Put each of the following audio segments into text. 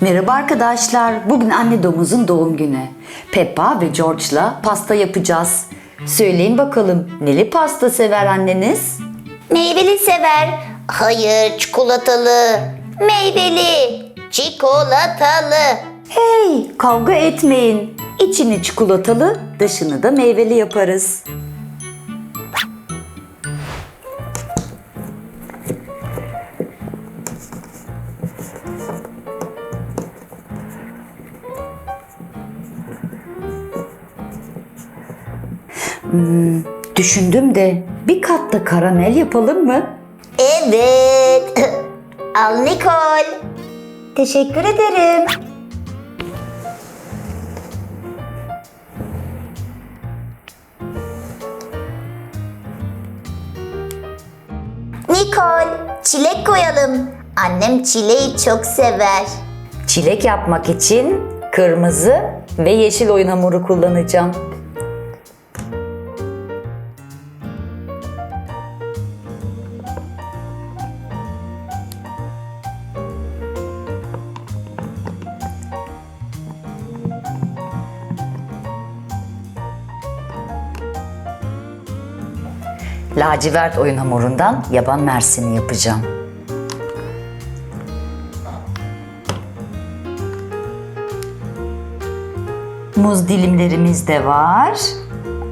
Merhaba arkadaşlar. Bugün anne domuzun doğum günü. Peppa ve George'la pasta yapacağız. Söyleyin bakalım neli pasta sever anneniz? Meyveli sever. Hayır çikolatalı. Meyveli. Çikolatalı. Hey kavga etmeyin. İçini çikolatalı, dışını da meyveli yaparız. Hmm, düşündüm de bir kat da karamel yapalım mı? Evet. Al Nicole. Teşekkür ederim. Nicole, çilek koyalım. Annem çileği çok sever. Çilek yapmak için kırmızı ve yeşil oyun hamuru kullanacağım. Lacivert oyun hamurundan yaban mersini yapacağım. Muz dilimlerimiz de var.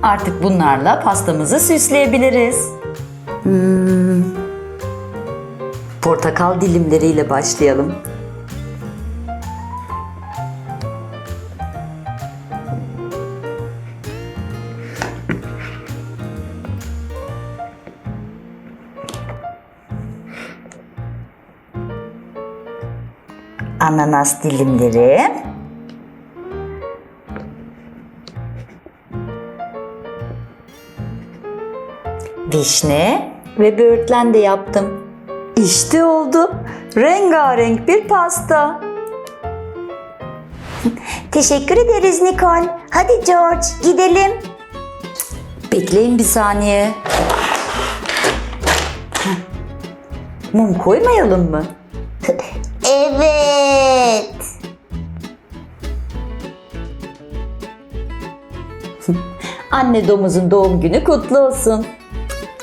Artık bunlarla pastamızı süsleyebiliriz. Hmm. Portakal dilimleriyle başlayalım. Ananas dilimleri. vişne ve böğürtlen de yaptım. İşte oldu. Rengarenk bir pasta. Teşekkür ederiz Nicole. Hadi George gidelim. Bekleyin bir saniye. Mum koymayalım mı? Evet. Anne domuzun doğum günü kutlu olsun.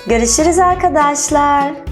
Görüşürüz arkadaşlar.